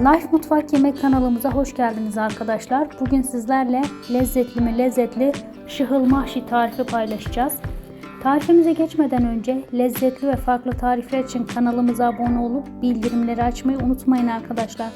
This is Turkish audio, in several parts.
Life Mutfak Yemek kanalımıza hoş geldiniz arkadaşlar. Bugün sizlerle lezzetli mi lezzetli şıhıl mahşi tarifi paylaşacağız. Tarifimize geçmeden önce lezzetli ve farklı tarifler için kanalımıza abone olup bildirimleri açmayı unutmayın arkadaşlar.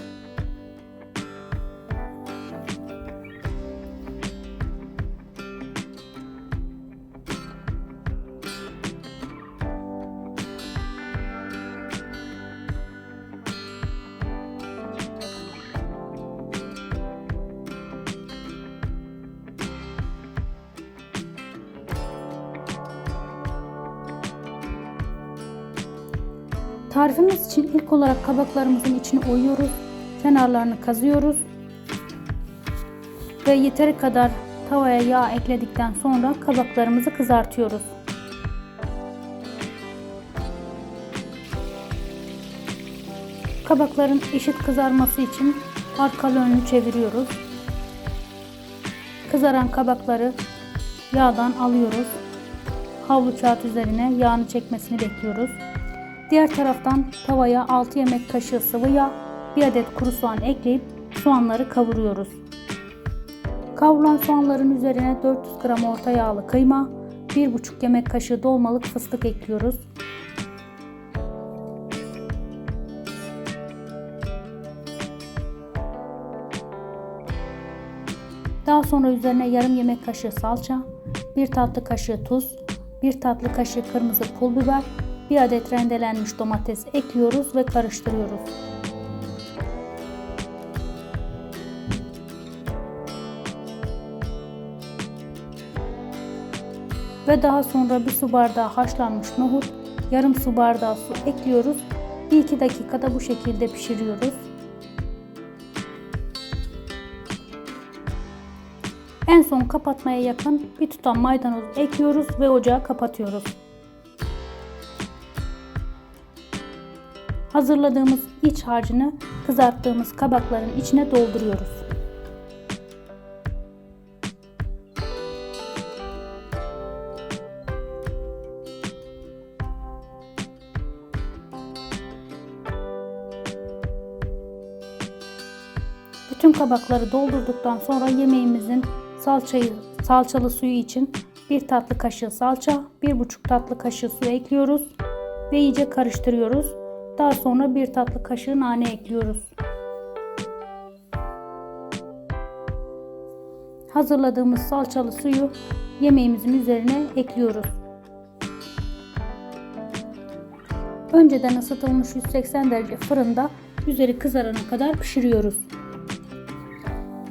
Tarifimiz için ilk olarak kabaklarımızın içine oyuyoruz. Kenarlarını kazıyoruz. Ve yeteri kadar tavaya yağ ekledikten sonra kabaklarımızı kızartıyoruz. Kabakların eşit kızarması için arkalı önlü çeviriyoruz. Kızaran kabakları yağdan alıyoruz. Havlu kağıt üzerine yağını çekmesini bekliyoruz. Diğer taraftan tavaya 6 yemek kaşığı sıvı yağ, 1 adet kuru soğan ekleyip soğanları kavuruyoruz. Kavrulan soğanların üzerine 400 gram orta yağlı kıyma, 1,5 yemek kaşığı dolmalık fıstık ekliyoruz. Daha sonra üzerine yarım yemek kaşığı salça, 1 tatlı kaşığı tuz, 1 tatlı kaşığı kırmızı pul biber, 1 adet rendelenmiş domates ekliyoruz ve karıştırıyoruz. Ve daha sonra bir su bardağı haşlanmış nohut, yarım su bardağı su ekliyoruz. 1-2 dakikada bu şekilde pişiriyoruz. En son kapatmaya yakın bir tutam maydanoz ekliyoruz ve ocağı kapatıyoruz. Hazırladığımız iç harcını kızarttığımız kabakların içine dolduruyoruz. Bütün kabakları doldurduktan sonra yemeğimizin salçayı, salçalı suyu için bir tatlı kaşığı salça, bir buçuk tatlı kaşığı su ekliyoruz ve iyice karıştırıyoruz. Daha sonra bir tatlı kaşığı nane ekliyoruz. Hazırladığımız salçalı suyu yemeğimizin üzerine ekliyoruz. Önceden ısıtılmış 180 derece fırında üzeri kızarana kadar pişiriyoruz.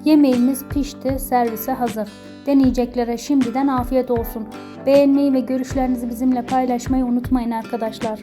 Yemeğimiz pişti, servise hazır. Deneyeceklere şimdiden afiyet olsun. Beğenmeyi ve görüşlerinizi bizimle paylaşmayı unutmayın arkadaşlar.